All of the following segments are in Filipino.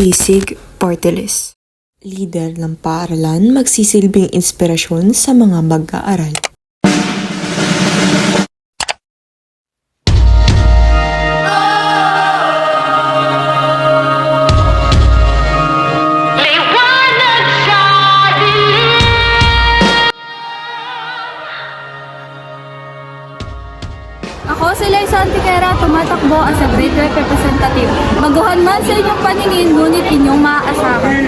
Pisig Porteles Leader ng paaralan magsisilbing inspirasyon sa mga mag-aaral. Ako si Liza Antiquera, tumatakbo as a rep representative. Maguhan man sa inyong paningin, ngunit inyong maaasahan.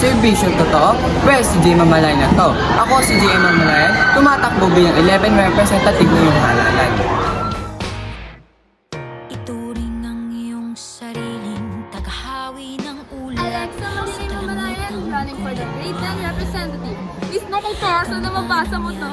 Servisyon totoo? Well, si Jay Mamalay na to. Ako si Jay Mamalay, tumatakbo bilang 11 representative ng iyong halalan. Ituring ang iyong sariling tagahawi ng ulat Alexa Malina Malayan, running for the grade 10 representative. Miss mo kung torso na mabasa mo to.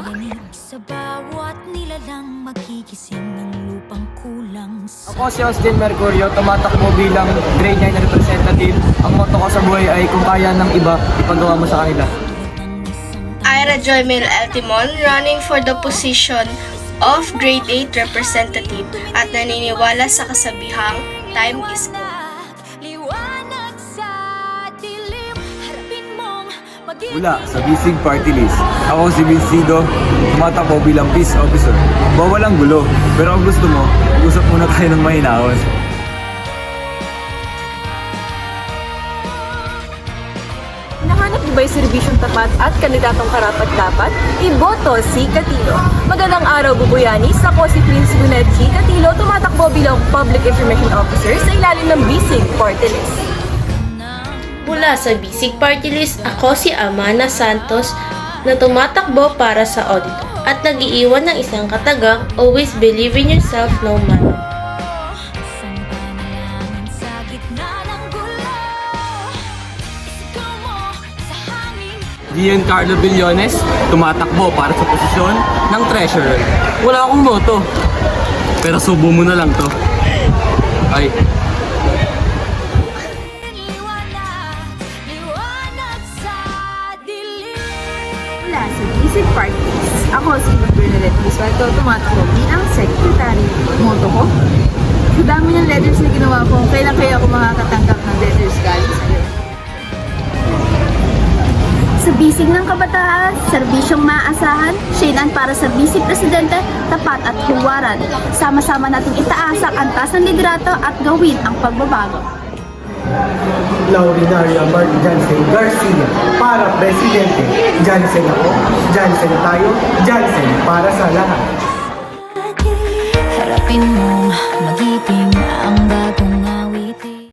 Sa bawat nilalang magigising ng lupang kulang sa Ako si Austin Mercurio, tumatakbo bilang grade 9 representative. Ang motto ko sa buhay ay kung kaya ng iba, ipagawa mo sa kanila. Ira Joymel Altimon running for the position of Grade 8 Representative at naniniwala sa kasabihang time is gold. Mula sa Bisig Party List, ako si Vincido, tumatakbo bilang peace officer. Bawal ang gulo, pero kung gusto mo, usap muna tayo ng mahinahon. Nahanap niyo ba yung serbisyong tapat at kandidatong karapat-dapat? Iboto si Katilo. Magandang araw, Bubuyani. Sa ko si Prince Guned G. Katilo, tumatakbo bilang Public Information Officer sa ilalim ng Bisig Party List. Mula sa Bisig Party List, ako si Amana Santos na tumatakbo para sa audit at nag-iiwan ng isang katagang always believe in yourself no matter. sa hangin Giancarlo Billones, tumatakbo para sa posisyon ng treasurer. Wala akong moto. Pero subo mo na lang to. Ay, Mula sa Bisig Party List, ako si Bernadette Biswaldo, tumatakbo bilang Secretary. Moto ko? Sa dami ng letters na ginawa ko, kailan kaya ako makakatanggap ng letters galing sa'yo? Sa bisig ng kabataan, serbisyong maaasahan, Shainan para sa Bisig Presidente, tapat at huwaran. Sama-sama nating itaas ang antas ng liderato at gawin ang pagbabago. Laurinaria Mark Jansen Garcia para presidente. Jansen ako, Jansen tayo, Jansen para sa lahat. Harapin mo, magiging ang bagong